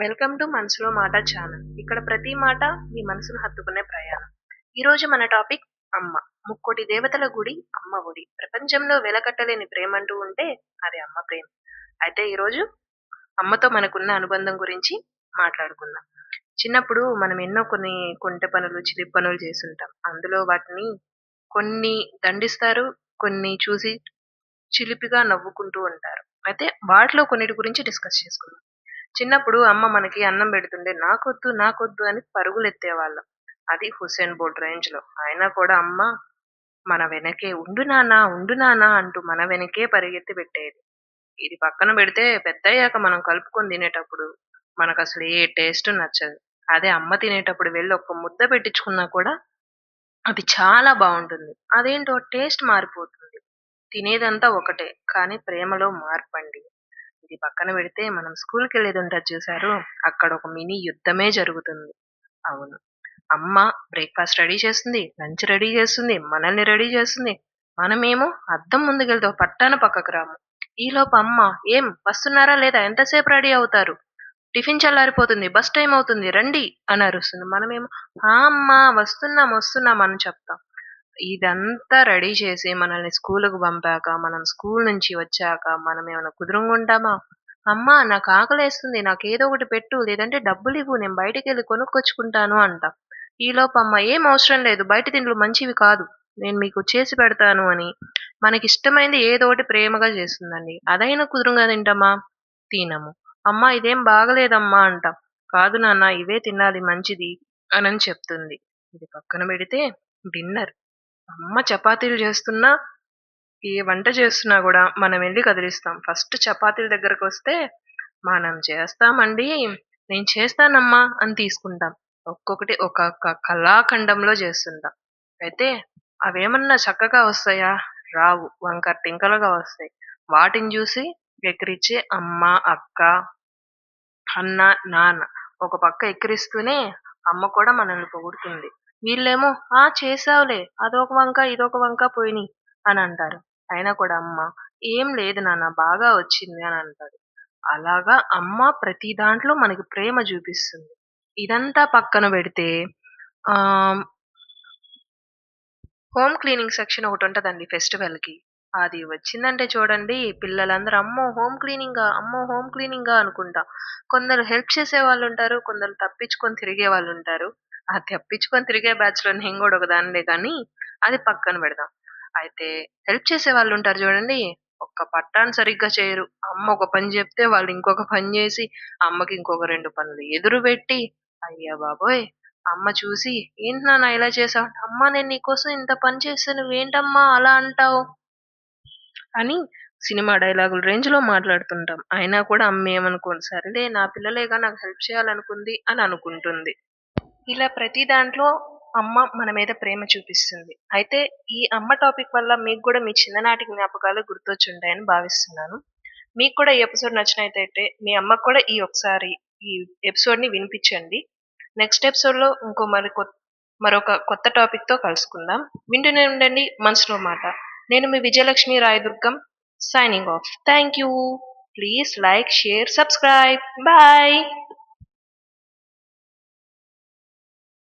Welcome to మనసులో మాట channel. ఇక్కడ ప్రతి మాట మీ మనసును హత్తుకునే ప్రయాణం. ఈరోజు మన టాపిక్ అమ్మ. ముక్కోటి దేవతల గుడి అమ్మ ఒడి. ప్రపంచంలో వెలకట్టలేని ప్రేమ అంటూ ఉంటే అది అమ్మ ప్రేమ. అయితే ఈరోజు అమ్మతో మనకున్న అనుబంధం గురించి మాట్లాడుకుందాం. చిన్నప్పుడు మనం ఎన్నో కొన్ని కొంటె పనులు చిలిపి పనులు చేస్తుంటాం. అందులో వాటిని కొన్ని దండిస్తారు కొన్ని చూసి చిలిపిగా నవ్వుకుంటూ ఉంటారు. అయితే వాటిలో కొన్నిటి గురించి డిస్కస్ చేసుకుందాం. చిన్నప్పుడు అమ్మ మనకి అన్నం పెడుతుండే నాకొద్దు నాకొద్దు అని పరుగులు ఎత్తేవాళ్ళం అది హుసేన్ బోల్ట్ రేంజ్లో అయినా కూడా అమ్మ మన వెనకే ఉండు నానా ఉండు నానా అంటూ మన వెనకే పరిగెత్తి పెట్టేది. ఇది పక్కన పెడితే పెద్దయ్యాక మనం కలుపుకొని తినేటప్పుడు మనకు అసలు ఏ టేస్ట్ నచ్చదు. అదే అమ్మ తినేటప్పుడు వెళ్ళి ఒక ముద్ద పెట్టించుకున్నా కూడా అది చాలా బాగుంటుంది. అదేంటో టేస్ట్ మారిపోతుంది. తినేదంతా ఒకటే కానీ ప్రేమలో మార్పండి. ఇది పక్కన పెడితే మనం స్కూల్కి వెళ్ళేది ఉంటది చూసారు అక్కడ ఒక మినీ యుద్ధమే జరుగుతుంది. అవును. అమ్మ బ్రేక్ఫాస్ట్ రెడీ చేస్తుంది లంచ్ రెడీ చేస్తుంది మనల్ని రెడీ చేస్తుంది. మనమేమో అద్దం ముందుకెళ్తాం పట్టాన పక్కకు రాము. ఈలోపు అమ్మ ఏం వస్తున్నారా లేదా? ఎంతసేపు రెడీ అవుతారు? టిఫిన్ చల్లారిపోతుంది బస్ టైం అవుతుంది రండి అని అరుస్తుంది. మనమేమో "ఆ అమ్మా వస్తున్నాం వస్తున్నాం అని చెప్తాం. ఇదంతా రెడీ చేసి మనల్ని స్కూల్కి పంపాక మనం స్కూల్ నుంచి వచ్చాక మనం ఏమైనా కుదురుంగుంటామా అమ్మా నాకు ఆకలేస్తుంది. నాకు ఏదో ఒకటి పెట్టు. లేదంటే డబ్బులు ఇవ్వు. నేను బయటికి వెళ్ళి కొనుక్కొచ్చుకుంటాను అంట. ఈలోపు అమ్మ ఏం అవసరం లేదు. బయట తిండ్లు మంచివి కాదు. నేను మీకు చేసి పెడతాను అని మనకి ఇష్టమైంది ఏదో ఒకటి ప్రేమగా చేస్తుందండి. అదైనా కుదురుగా తింటామా? తినము. అమ్మ ఇదేం బాగలేదమ్మా అంటాం. కాదు నాన్న ఇవే తినాలి మంచిది అని చెప్తుంది. ఇది పక్కన పెడితే డిన్నర్. అమ్మ చపాతీలు చేస్తున్నా ఏ వంట చేస్తున్నా కూడా మనం వెళ్ళి కదిలిస్తాం. ఫస్ట్ చపాతీల దగ్గరకు వస్తే మనం చేస్తామండి నేను చేస్తానమ్మా అని తీసుకుంటాం. ఒక్కొక్కటి ఒక్కొక్క కళాఖండంలో చేస్తుంటాం. అయితే అవేమన్నా చక్కగా వస్తాయా? రావు. వంకర టింకలుగా వస్తాయి. వాటిని చూసి ఎక్కిరిచ్చే అమ్మ అక్క అన్న నాన్న ఒక పక్క ఎక్కిరిస్తూనే అమ్మ కూడా మనల్ని పొగుడుతుంది. వీళ్ళేమో ఆ చేసావులే అదొక వంక ఇదొక వంక పోయిని అని అంటారు. అయినా కూడా అమ్మ ఏం లేదు నాన్న బాగా వచ్చింది అని అంటారు. అలాగా అమ్మ ప్రతి దాంట్లో మనకి ప్రేమ చూపిస్తుంది. ఇదంతా పక్కన పెడితే ఆ హోమ్ క్లీనింగ్ సెక్షన్ ఒకటి ఉంటుందండి ఫెస్టివల్కి అది వచ్చిందంటే చూడండి పిల్లలందరూ అమ్మో హోమ్ క్లీనింగ్ అమ్మో హోమ్ క్లీనింగ్ అనుకుంటా. కొందరు హెల్ప్ చేసే వాళ్ళు ఉంటారు కొందరు తప్పించుకొని తిరిగే వాళ్ళు ఉంటారు. ఆ తెప్పించుకొని తిరిగే బ్యాచ్లో నేను కూడా ఒకదానిలే కానీ అది పక్కన పెడదాం. అయితే హెల్ప్ చేసే వాళ్ళు ఉంటారు చూడండి ఒక్క పట్టాన్ని సరిగ్గా చేయరు. అమ్మ ఒక పని చెప్తే వాళ్ళు ఇంకొక పని చేసి అమ్మకి ఇంకొక రెండు పనులు ఎదురు పెట్టి అయ్యా బాబోయ్! అమ్మ చూసి ఏంటి నాన్న ఇలా చేసావు? అమ్మ నేను నీకోసం ఇంత పని చేస్తాను ఏంటమ్మా అలా అంటావు? అని సినిమా డైలాగుల రేంజ్లో మాట్లాడుతుంటాం. అయినా కూడా అమ్మ ఏమనుకోండి సరేలే నా పిల్లలేగా నాకు హెల్ప్ చేయాలనుకుంది అని అనుకుంటుంది. ఇలా ప్రతి దాంట్లో అమ్మ మన మీద ప్రేమ చూపిస్తుంది. అయితే ఈ అమ్మ టాపిక్ వల్ల మీకు కూడా మీ చిన్ననాటి జ్ఞాపకాలు గుర్తొచ్చుంటాయని భావిస్తున్నాను. మీకు కూడా ఈ ఎపిసోడ్ నచ్చినట్టయితే మీ అమ్మకు కూడా ఈ ఒకసారి ఈ ఎపిసోడ్ని వినిపించండి. నెక్స్ట్ ఎపిసోడ్లో ఇంకో మరి కొత్త మరొక కొత్త టాపిక్తో కలుసుకుందాం. వింటూనే ఉండండి మనసులో మాట. నేను మీ Vijayalakshmi Rayadurgam signing off thank you please like share subscribe bye